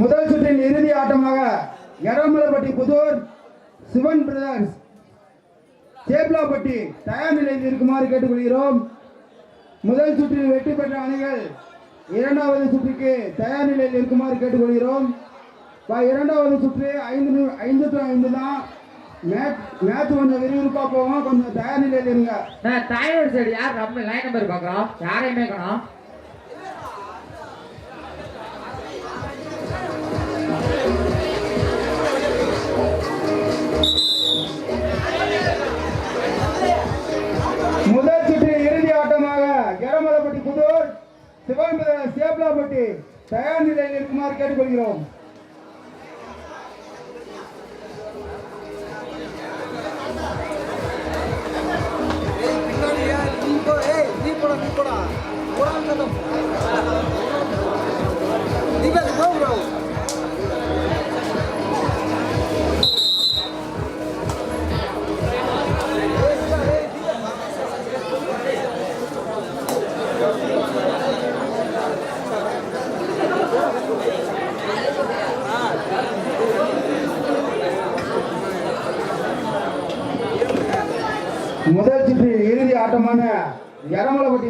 முதல் சுற்றின் இறுதி ஆட்டமாக எரமலப்பட்டி புதூர் சிவன் பிரதர்ஸ். சேப்லாப்பட்டி தயார் நிலையில் இருக்குமாறு கேட்டுக்கொள்கிறோம். முதல் சுற்றில் வெற்றி பெற்ற அணிகள் இரண்டாவது சுற்றுக்கு தயார் நிலையில் இருக்குமாறு கேட்டுக்கொள்கிறோம். இரண்டாவது சுற்று ஐந்து ஐந்து டு ஐந்து தான். மேட்ச் மேட்ச் கொஞ்சம் விறுவிறுப்பாக போவோம் கொஞ்சம் தயார் நிலையில் இருங்க. நான் சைடு யார் நம்ம லைன் நம்பர் பார்க்குறோம் யாரையுமே காணும். சேப்லாப்பட்டி தயார் நிலையில் இருக்குமாறு கேட்டுக்கொள்கிறோம். முதல்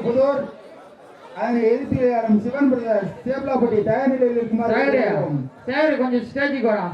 புதூர். அதனை விளையாடும் சிவன் பிரதர்ஸ் சேப்லாப்பட்டி தயார் நிலையில் இருக்குமாறு. சரி கொஞ்சம் ஸ்டேஜுக்கு வரா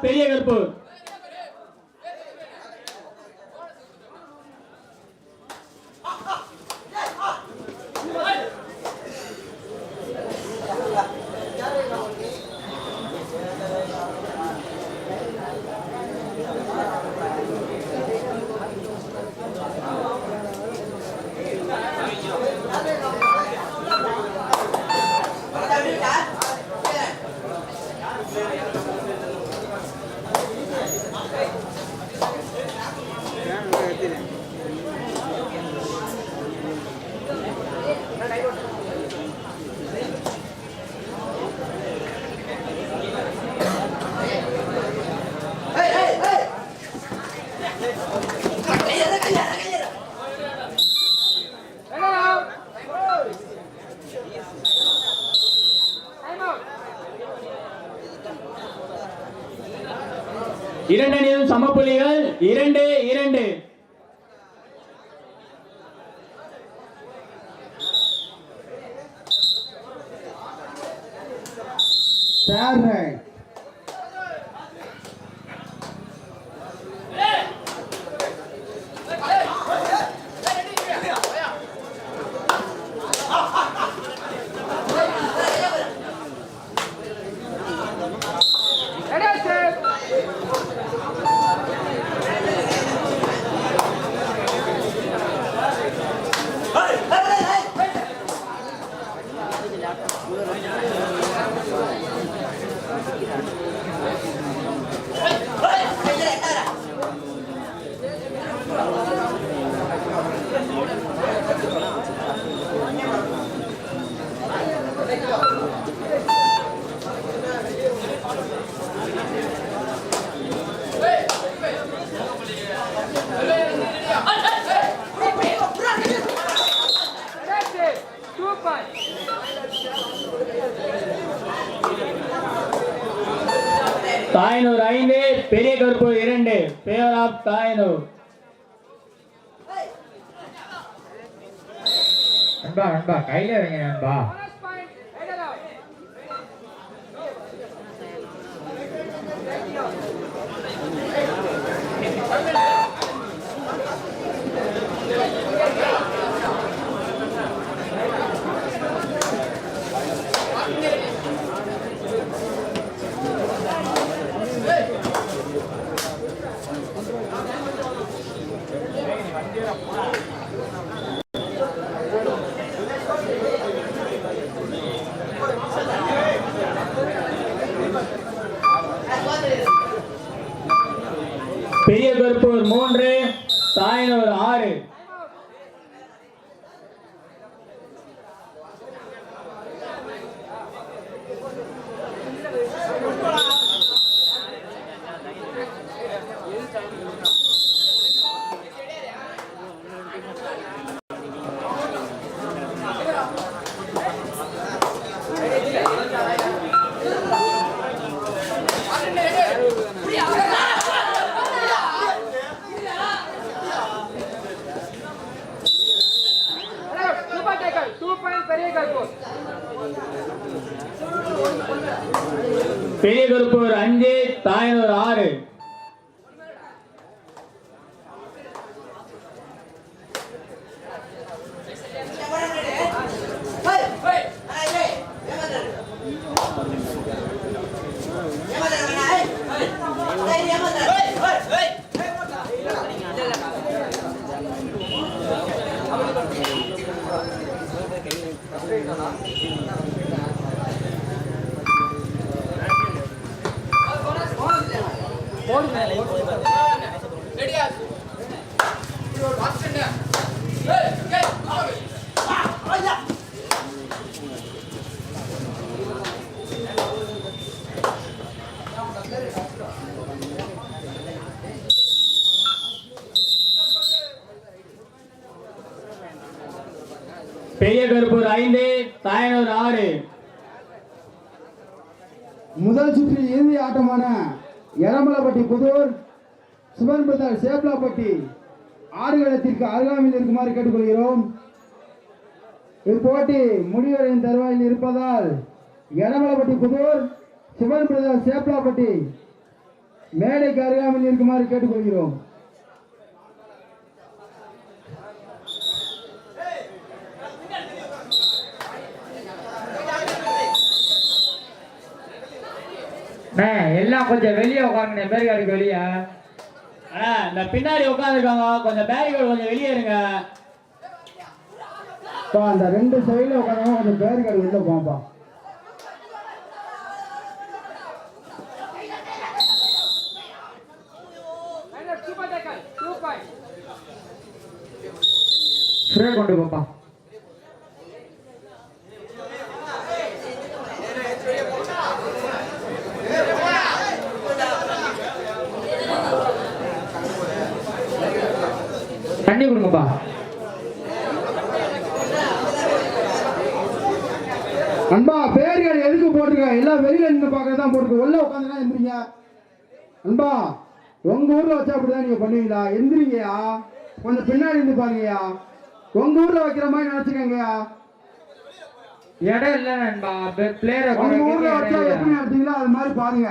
பெரிய கருப்பு. இரண்டு அணியும் சமப்புள்ளிகள் இரண்டு இரண்டு தயார் ரைட் தாயனூர் ஐந்து பெரிய கருப்பூர் இரண்டு பேர் final. அன்பா அன்பா நண்பா கையில வைங்க பெரிய கருப்பூர் மூன்று தாயனூர் ஆறு பெரிய கருப்பூர் அஞ்சு தாயனூர் ஆறு. பெரிய கருப்பூர் ஐந்து தாயனூர் ஆறு முதல் சுற்றில் இறுதி ஆட்டமான எரமலப்பட்டி புதூர் சுமன் பிரதார் சேப்லாப்பட்டி ஆறுகளத்திற்கு அருகாமையில் இருக்குமாறு கேட்டுக்கொள்கிறோம். இப்போட்டி முடிவடையும் தருவாயில் இருப்பதால் எரமலப்பட்டி புதூர் சிவன் பிரதர் சேப்லாப்பட்டி மேடைக்கு அருகாமையில் இருக்குமாறு கேட்டுக்கொள்கிறோம். எல்லாம் கொஞ்சம் வெளியே உட்காருங்க பேருக்காருக்கு வெளியே. அண்ணா இந்த பின்னாடி உட்காந்துருக்காங்க கொஞ்சம் பேரிகேட் கொஞ்சம் வெளியே இருங்க. இப்போ அந்த ரெண்டு சைடில் உட்காந்து கொஞ்சம் பேருக்காடு வெளில போப்பா ஸ்ப்ரே கொண்டு போப்பா கொடுங்கப்பா அன்பா பேர்கள் எதுக்கு போட்டிருக்க எல்லாம் வெளியில நின்று பார்க்கறது தான் போட்டிருக்க. உள்ள உட்காந்துலாம் எந்திரிங்க. அன்பா உங்க ஊர்ல வச்சா அப்படிதான் நீங்க பண்ணுவீங்களா? எந்திரிங்கயா கொஞ்சம் பின்னாடி இருந்து பாருங்கயா உங்க ஊர்ல வைக்கிற மாதிரி நினைச்சுக்கங்கயா இடம் இல்லை நண்பா. பிளேயரை உங்க ஊர்ல வச்சா எப்படி நடத்தீங்களோ அது மாதிரி பாருங்க.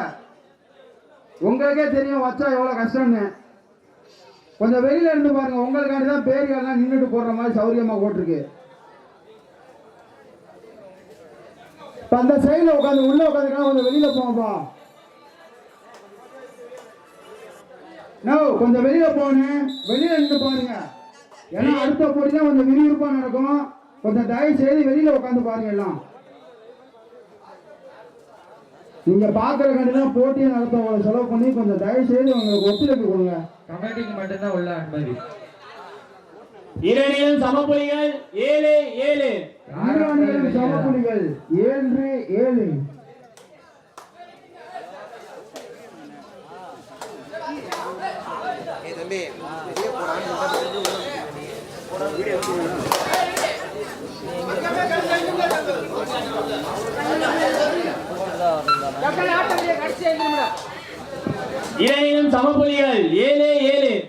உங்களுக்கே தெரியும் வச்சா எவ்வளவு கஷ்டம்னு. கொஞ்சம் வெளியில இருந்து பாருங்க. உங்களுக்காண்டி தான் பேர்கள்லாம் நின்றுட்டு போடுற மாதிரி சௌரியமா போட்டிருக்கு. இப்ப அந்த சைடில் உட்காந்து உள்ள உட்காந்துக்கலாம் கொஞ்சம் வெளியில போங்கப்பா நோ கொஞ்சம் வெளியில போனேன் வெளியில நின்று பாருங்க. ஏன்னா அடுத்த போட்டி தான் கொஞ்சம் விறுவிறுப்பா நடக்கும். கொஞ்சம் தயவு செய்து வெளியில உட்காந்து பாருங்க எல்லாம். நீங்க பாக்குற கண்டிதான் போட்டியை நடத்த உங்களை செலவு பண்ணி கொஞ்சம் தயவு செய்து உங்களுக்கு ஒத்துழைப்பு கொடுங்க. கமெண்டிக்கு மட்டும்தான் உள்ள அனுமதி இரணியல் சமப்புலிகள். ஏழு ஏழு. ஈரானியன் சமப்புலிகள். ஏழு. ஏழு இரண்டிலும் சமப்புலிகள் ஏழு ஏழு.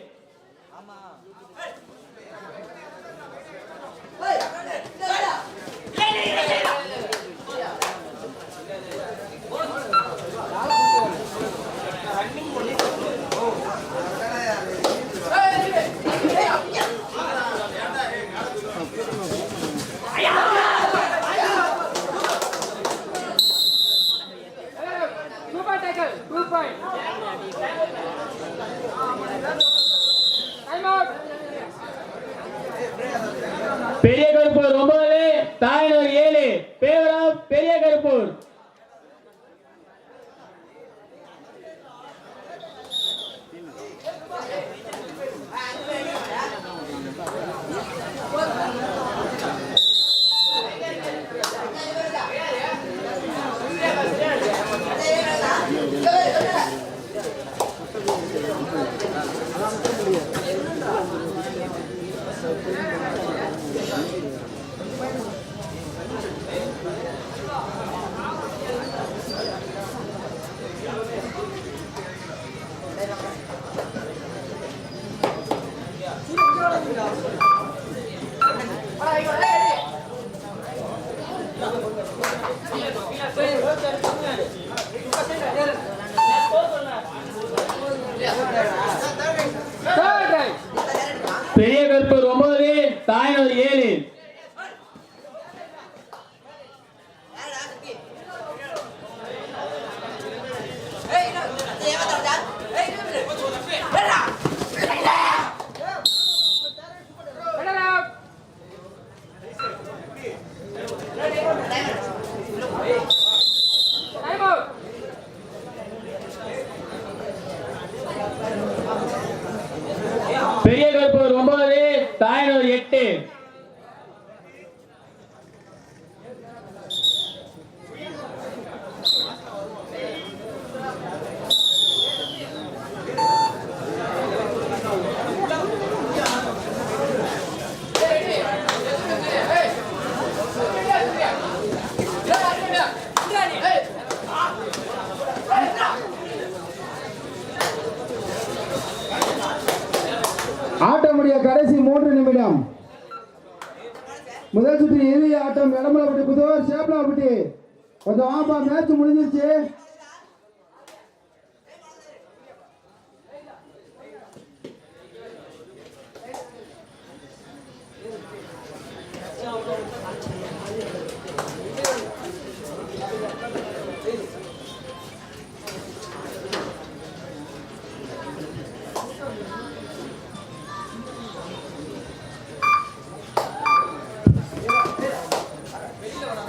தாயனூர் எட்டு ஆட்டமுடைய கடைசி மூன்று நிமிடம் முதல் சுற்று இறுதி ஆட்டம் இடமலப்பட்டி புதுவார் சேப்பலாப்பட்டி கொஞ்சம் ஆப்பா மேட்ச் முடிஞ்சிருச்சு.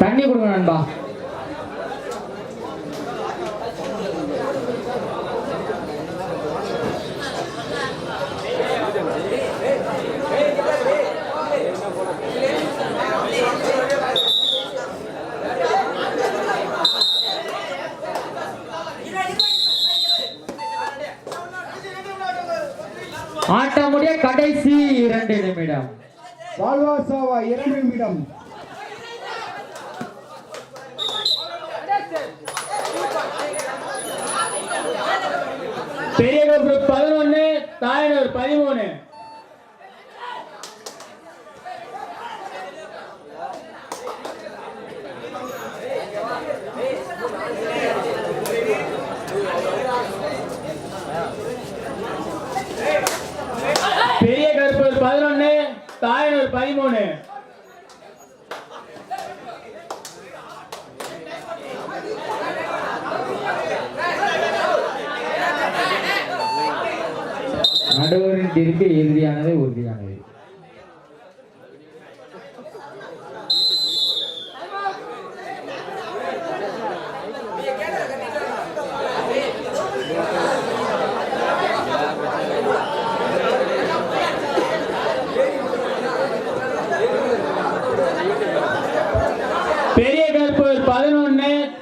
தண்ணி கொடுங்க நண்பா. ஆட்டமுடைய கடைசி இரண்டு நிமிடம். வாழ்வா சாவா இரண்டு நிமிடம் பெரிய கருப்பூர் பதினொன்னு தாயனூர் பதிமூணு பெரிய கருப்பூர் பதினொன்னு தாயனூர் பதிமூணு. நடுவரின் தீர்ப்பு இறுதியானது உறுதியானது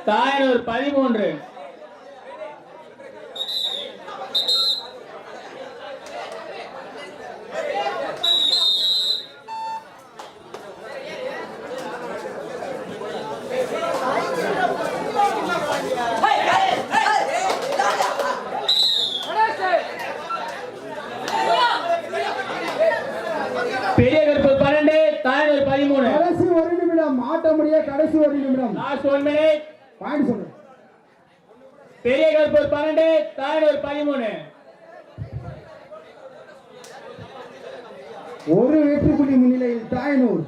தாயனூர் பதிமூன்று பெரிய கருப்பூர் பன்னெண்டு தாயனூர் பதிமூணு கடைசி ஒரு நிமிடம் ஆட்ட முடிய கடைசி ஒரு நிமிடம் லாஸ்ட் ஒன் மினிட் பாயிண்ட் சொல்லு பெரிய கருப்பூர் பன்னெண்டு தாயனூர் பதிமூணு ஒரு வெற்றி புள்ளி முன்னிலையில் தாயனூர்.